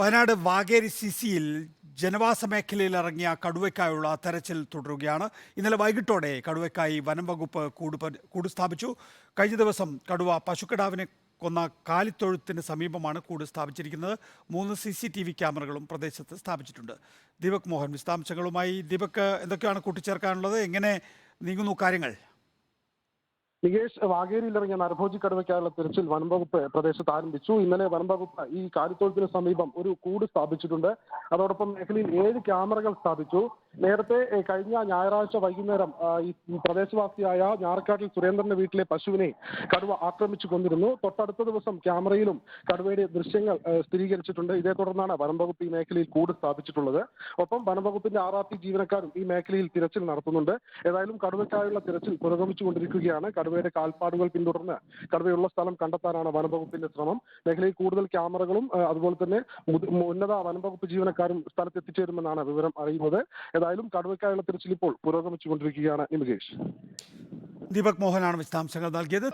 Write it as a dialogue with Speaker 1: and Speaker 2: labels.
Speaker 1: Wayanad Vageri C സിയിൽ ജനവാസ മേഖലയിൽ ഇറങ്ങിയ കടുവയ്ക്കായുള്ള തെരച്ചിൽ തുടരുകയാണ്. ഇന്നലെ വൈകിട്ടോടെ കടുവയ്ക്കായി വനം വകുപ്പ് കൂട് സ്ഥാപിച്ചു. കഴിഞ്ഞ ദിവസം കടുവ പശുക്കിടാവിനെ കൊന്ന കാലിത്തൊഴുത്തിന് സമീപമാണ് കൂട് സ്ഥാപിച്ചിരിക്കുന്നത്. മൂന്ന് സി സി ടി വി ക്യാമറകളും പ്രദേശത്ത് സ്ഥാപിച്ചിട്ടുണ്ട്. ദീപക് മോഹൻ വിശദാംശങ്ങളുമായി. ദീപക് എന്തൊക്കെയാണ് കൂട്ടിച്ചേർക്കാനുള്ളത്? എങ്ങനെ നീങ്ങുന്നു കാര്യങ്ങൾ?
Speaker 2: നികേഷ് വാഗേരിയിൽ ഇറങ്ങിയ നരഭോജി കടുവയ്ക്കായുള്ള തിരച്ചിൽ വനംവകുപ്പ് പ്രദേശത്ത് ആരംഭിച്ചു. ഇന്നലെ വനംവകുപ്പ് ഈ കാലിത്തോളത്തിന് സമീപം ഒരു കൂട് സ്ഥാപിച്ചിട്ടുണ്ട്. അതോടൊപ്പം മേഖലയിൽ ഏഴ് ക്യാമറകൾ സ്ഥാപിച്ചു. നേരത്തെ കഴിഞ്ഞ ഞായറാഴ്ച വൈകുന്നേരം ഈ പ്രദേശവാസിയായ ഞാറക്കാട്ടിൽ സുരേന്ദ്രന്റെ വീട്ടിലെ പശുവിനെ കടുവ ആക്രമിച്ചു കൊണ്ടിരുന്നു തൊട്ടടുത്ത ദിവസം ക്യാമറയിലും കടുവയുടെ ദൃശ്യങ്ങൾ സ്ഥിരീകരിച്ചിട്ടുണ്ട്. ഇതേ തുടർന്നാണ് വനംവകുപ്പ് ഈ മേഖലയിൽ കൂട് സ്ഥാപിച്ചിട്ടുള്ളത്. ഒപ്പം വനംവകുപ്പിന്റെ ആർ ജീവനക്കാരും ഈ മേഖലയിൽ തിരച്ചിൽ നടത്തുന്നുണ്ട്. ഏതായാലും കടുവയ്ക്കായുള്ള തിരച്ചിൽ പുരോഗമിച്ചുകൊണ്ടിരിക്കുകയാണ്. കടുവയുടെ കാൽപ്പാടുകൾ പിന്തുടർന്ന് കടുവയുള്ള സ്ഥലം കണ്ടെത്താനാണ് വനംവകുപ്പിന്റെ ശ്രമം. മേഖലയിൽ കൂടുതൽ ക്യാമറകളും അതുപോലെ തന്നെ ഉന്നത വനംവകുപ്പ് ജീവനക്കാരും സ്ഥലത്ത് എത്തിച്ചേരുമെന്നാണ് വിവരം അറിയുന്നത്. ഏതായാലും കടുവയ്ക്കായുള്ള തിരച്ചിൽ ഇപ്പോൾ പുരോഗമിച്ചുകൊണ്ടിരിക്കുകയാണ് നിമികേഷ്.
Speaker 1: ദീപക് മോഹനാണ് വിശദാംശങ്ങൾ നൽകിയത്.